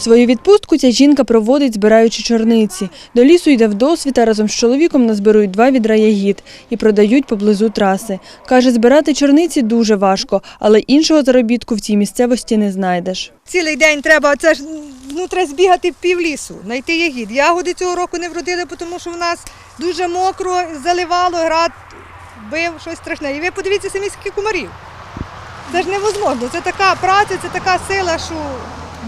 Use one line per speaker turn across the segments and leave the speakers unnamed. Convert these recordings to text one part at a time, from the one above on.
Свою відпустку ця жінка проводить, збираючи чорниці. До лісу йде вдосвіта, разом з чоловіком назбирують два відра ягід і продають поблизу траси. Каже, збирати чорниці дуже важко, але іншого заробітку в цій місцевості не знайдеш.
Цілий день треба, це ж ну, треба збігати пів лісу, знайти ягід. Ягоди цього року не вродили, тому що в нас дуже мокро, заливало, град бив, щось страшне. І ви подивіться самі скільки комарів. Це ж невозможно. Це така праця, це така сила, що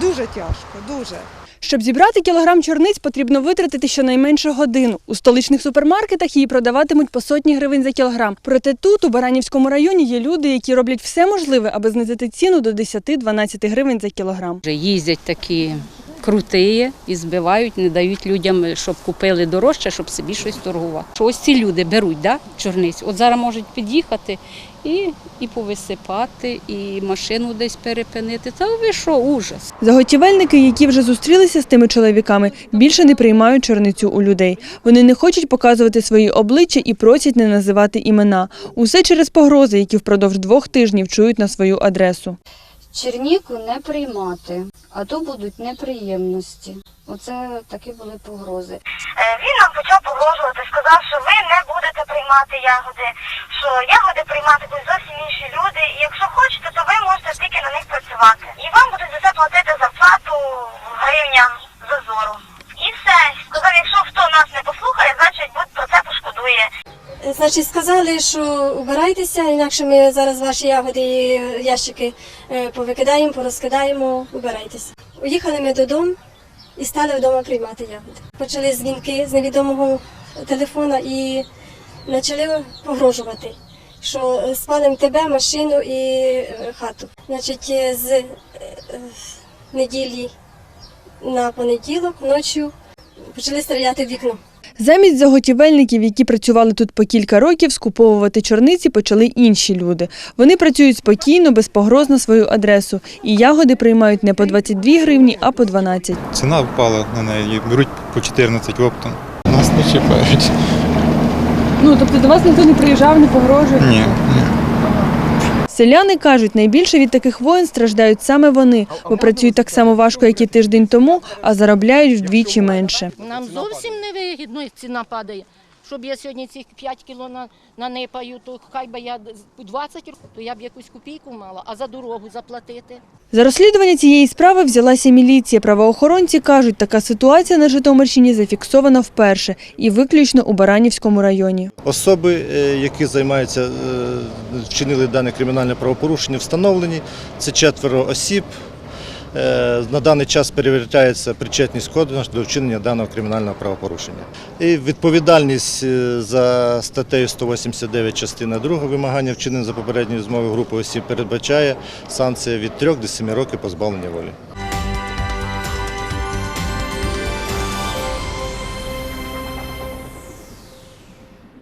дуже тяжко, дуже.
Щоб зібрати кілограм чорниць, потрібно витратити щонайменше годину. У столичних супермаркетах її продаватимуть по сотні гривень за кілограм. Проте тут, у Баранівському районі, є люди, які роблять все можливе, аби знизити ціну до 10-12 гривень за кілограм.
Вже їздять такі круті і збивають, не дають людям, щоб купили дорожче, щоб собі щось торгувати. Що Ось ці люди беруть да, чорниць. От зараз можуть під'їхати і, і повисипати, і машину десь перепинити. Та ви що, ужас.
Заготівельники, які вже зустрілися з тими чоловіками, більше не приймають чорницю у людей. Вони не хочуть показувати свої обличчя і просять не називати імена. Усе через погрози, які впродовж двох тижнів чують на свою адресу.
Черніку не приймати, а то будуть неприємності. Оце такі були погрози.
Е, Він нам почав погрожувати, сказав, що ви не будете приймати ягоди, що ягоди приймати будуть зовсім інші люди, і якщо хочете, то ви можете тільки на них працювати. І вам будуть за це платити зарплату в гривнях за зору. І все. Сказав, якщо хто нас не послухає, значить будь про це пошкодує.
Значить, сказали, що убирайтеся, інакше ми зараз ваші ягоди і ящики е, повикидаємо, порозкидаємо, убирайтеся. Уїхали ми додому і стали вдома приймати ягоди. Почали дзвінки з невідомого телефона і почали погрожувати, що е, спалимо тебе, машину і е, хату. Значить, е, з е, е, неділі на понеділок ночі почали стріляти в вікно.
Замість заготівельників, які працювали тут по кілька років, скуповувати чорниці почали інші люди. Вони працюють спокійно, без погроз на свою адресу. І ягоди приймають не по 22 гривні, а по 12.
Ціна впала на неї, беруть по 14 оптом. Нас не чіпають.
Ну тобто до вас ніхто не приїжджав, не погрожує.
Ні, ні.
Селяни кажуть, найбільше від таких воєн страждають саме вони, бо працюють так само важко, як і тиждень тому, а заробляють вдвічі менше.
Нам зовсім не вигідно, як ціна падає. Щоб я сьогодні цих 5 кіло на, нанипаю, то хай би я 20 років, то я б якусь копійку мала, а за дорогу заплатити.
За розслідування цієї справи взялася міліція. Правоохоронці кажуть, така ситуація на Житомирщині зафіксована вперше і виключно у Баранівському районі.
Особи, е, які займаються, е, вчинили дане кримінальне правопорушення, встановлені. Це четверо осіб. Е, На даний час перевіряється причетність коду до вчинення даного кримінального правопорушення. І відповідальність е, за статтею 189 частина 2 вимагання вчинення за попередньою змовою групи осіб передбачає санкція від 3 до 7 років позбавлення волі.